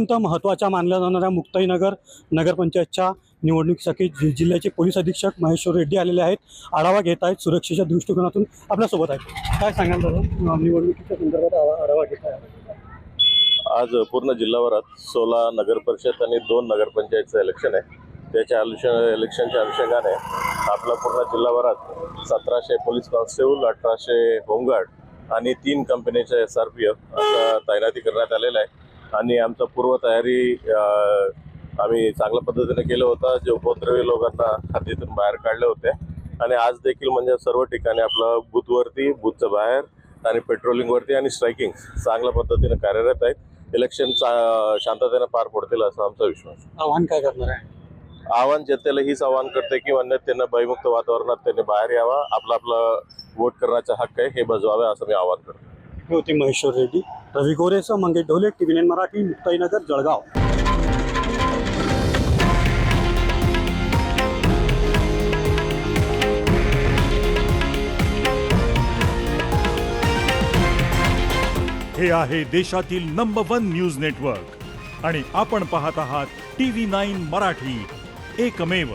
अत्यंत महत्त्वाच्या मानल्या जाणाऱ्या मुक्ताईनगर नगरपंचायतच्या निवडणुकीसाठी जि- जिल्ह्याचे पोलीस अधीक्षक महेश्वर रेड्डी आलेले आहेत. आढावा घेत आहेत. सुरक्षेच्या दृष्टिकोनातून आपल्यासोबत आहेत. काय सांगाल दादा? निवडणुकीच्या संदर्भात आढावा- घेत आहे. आज पूर्ण जिल्हाभरात सोळा नगर परिषद आणि दोन नगरपंचायतचं इलेक्शन आहे. त्याच्या अनुषंग इलेक्शनच्या अनुषंगाने आपला पूर्ण जिल्हाभरात सतराशे पोलीस कॉन्स्टेबल अठराशे होमगार्ड आणि तीन कंपनीचे एस आर पी एफ तैनाती करण्यात आलेलं आहे. आणि आमचं पूर्वतयारी आम्ही चांगल्या पद्धतीने केलं होतं. जे उपद्रवी लोकांना हद्दीतून बाहेर काढले होते. आणि आज देखील म्हणजे सर्व ठिकाणी आपलं बूथवरती बूथच्या बाहेर आणि पेट्रोलिंगवरती आणि स्ट्रायकिंग चांगल्या पद्धतीने कार्यरत आहेत. इलेक्शन चा- शांततेने पार पडतील असा आमचा विश्वास. आव्हान काय करणार आहे? आव्हान जनतेला हीच आव्हान करते की अन्य त्यांना भयमुक्त वातावरणात त्यांनी बाहेर यावा. आपला आपला वोट करण्याचा हक्क आहे हे बजवावे असं मी आवाहन करतो. मी होते महेश्वर रेड्डी रवी गोरेसह मंगेश ढोले टी व्ही मराठी मुक्ताईनगर जळगाव. हे आहे देशातील नंबर वन न्यूज नेटवर्क आणि आपण पाहत आहात टी व्ही नाईन मराठी. एकमेव